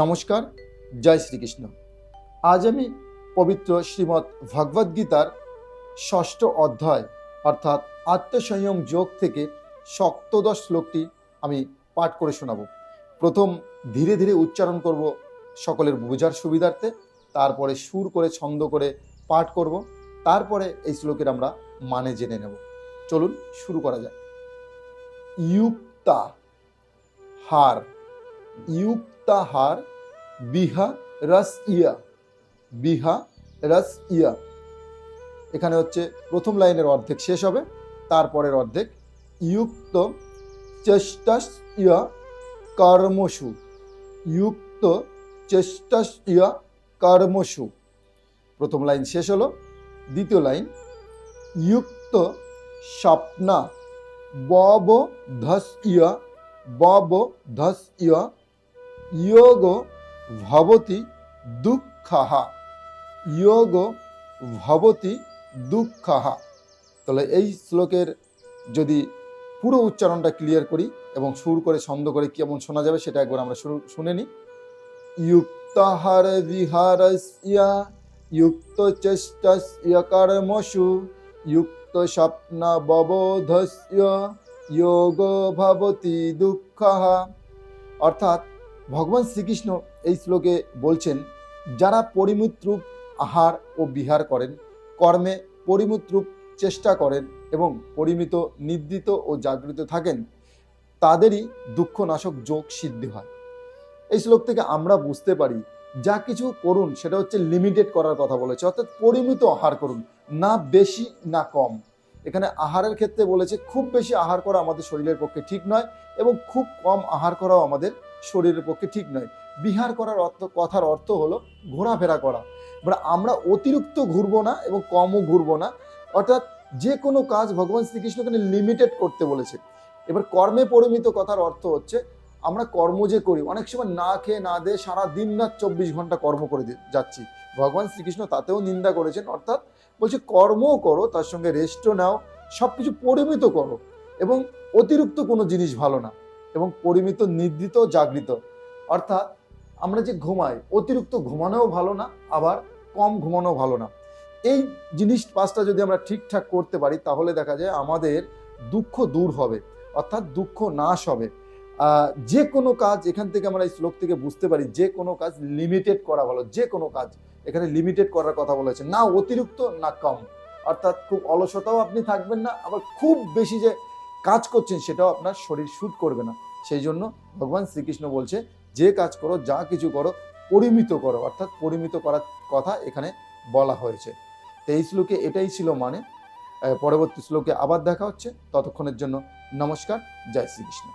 নমস্কার, জয় শ্রীকৃষ্ণ। আজ আমি পবিত্র শ্রীমৎ ভগবদ গীতার ষষ্ঠ অধ্যায়, অর্থাৎ আত্মসংযম যোগ থেকে সপ্তদশ শ্লোকটি আমি পাঠ করে শোনাব। প্রথম ধীরে ধীরে উচ্চারণ করব সকলের বোঝার সুবিধার্থে, তারপরে সুর করে ছন্দ করে পাঠ করব, তারপরে এই শ্লোকের আমরা মানে জেনে নেব। চলুন শুরু করা যাক। ইউক্তা, হার। ইউক্তা হার বিহা রস ইয়া। বিহা রস ইয়া। এখানে হচ্ছে প্রথম লাইনের অর্ধেক শেষ হবে, তারপরের অর্ধেক ইউক্ত চেষ্টাস ইয়া কর্মসু। ইউক্ত চেষ্টাস ইয়া কর্মসু। প্রথম লাইন শেষ হলো, দ্বিতীয় লাইন ইউক্ত স্বপ্না, বব ধস ইয়া, বব ধস ইয়া যোগ ভবতি দুঃখাহা। যোগ ভবতি দুঃখাহা। তাহলে এই শ্লোকের যদি পুরো উচ্চারণটা ক্লিয়ার করি এবং সুর করে ছন্দ করে কেমন শোনা যাবে সেটা একবার আমরা শুরু, শুনে নিই। যুক্তাহার বিহারস্য যুক্ত চেষ্টস্য কর্মসু যুক্ত স্বপ্ন ববোধস্য যোগ ভবতি দুঃখঃ অর্থাৎ ভগবান শ্রীকৃষ্ণ এই শ্লোকে বলছেন, যারা পরিমিত্রূপ আহার ও বিহার করেন, কর্মে পরিমিত্রূপ চেষ্টা করেন এবং পরিমিত, নিদ্রিত ও জাগৃত থাকেন, তাদেরই দুঃখনাশক যোগ সিদ্ধি হয়। এই শ্লোক থেকে আমরা বুঝতে পারি, যা কিছু করুন সেটা হচ্ছে লিমিটেড করার কথা বলেছে, অর্থাৎ পরিমিত আহার করুন, না বেশি, না কম। এখানে আহারের ক্ষেত্রে বলেছে, খুব বেশি আহার করা আমাদের শরীরের পক্ষে ঠিক নয় এবং খুব কম আহার করাও আমাদের শরীরের পক্ষে ঠিক নয়। বিহার করার অর্থ, কথার অর্থ হলো ঘোরাফেরা করা। মানে আমরা অতিরিক্ত ঘুরবো না এবং কমও ঘুরবো না। অর্থাৎ যে কোনো কাজ ভগবান শ্রীকৃষ্ণ এখানে লিমিটেড করতে বলেছে। এবার কর্মে পরিমিত কথার অর্থ হচ্ছে, আমরা কর্ম যে করি, অনেক সময় না খেয়ে না দিয়ে সারা দিন রাত চব্বিশ ঘণ্টা কর্ম করে যাচ্ছি। ভগবান শ্রীকৃষ্ণ তাতেও নিন্দা করেছেন, অর্থাৎ বলছে কর্মও করো, তার সঙ্গে রেস্টও নাও সব কিছু পরিমিত করো এবং অতিরিক্ত কোনো জিনিস ভালো না। এবং পরিমিত নির্দিত জাগৃত। অর্থাৎ আমরা যে ঘুমাই, অতিরিক্ত ঘুমানোও ভালো না, আবার কম ঘুমানো ভালো না। এই জিনিস পাঁচটা যদি আমরা ঠিকঠাক করতে পারি, তাহলে দেখা যায় আমাদের দুঃখ দূর হবে, অর্থাৎ দুঃখ নাশ হবে। যে কোনো কাজ এখান থেকে আমরা এই শ্লোক থেকে বুঝতে পারি, যে কোনো কাজ লিমিটেড করা ভালো, যে কোনো কাজ এখানে লিমিটেড করার কথা বলেছে না অতিরিক্ত, না কম। অর্থাৎ খুব অলসতাও আপনি থাকবেন না, আবার খুব বেশি যে কাজ করছেন সেটাও আপনার শরীর শ্যুট করবে না। সেই জন্য ভগবান শ্রীকৃষ্ণ বলছে, যে কাজ করো, যা কিছু করো, পরিমিত করো। অর্থাৎ পরিমিত করার কথা এখানে বলা হয়েছে। তো এই শ্লোকে এটাই ছিল মানে। পরবর্তী শ্লোকে আবার দেখা হচ্ছে। ততক্ষণের জন্য নমস্কার। জয় শ্রীকৃষ্ণ।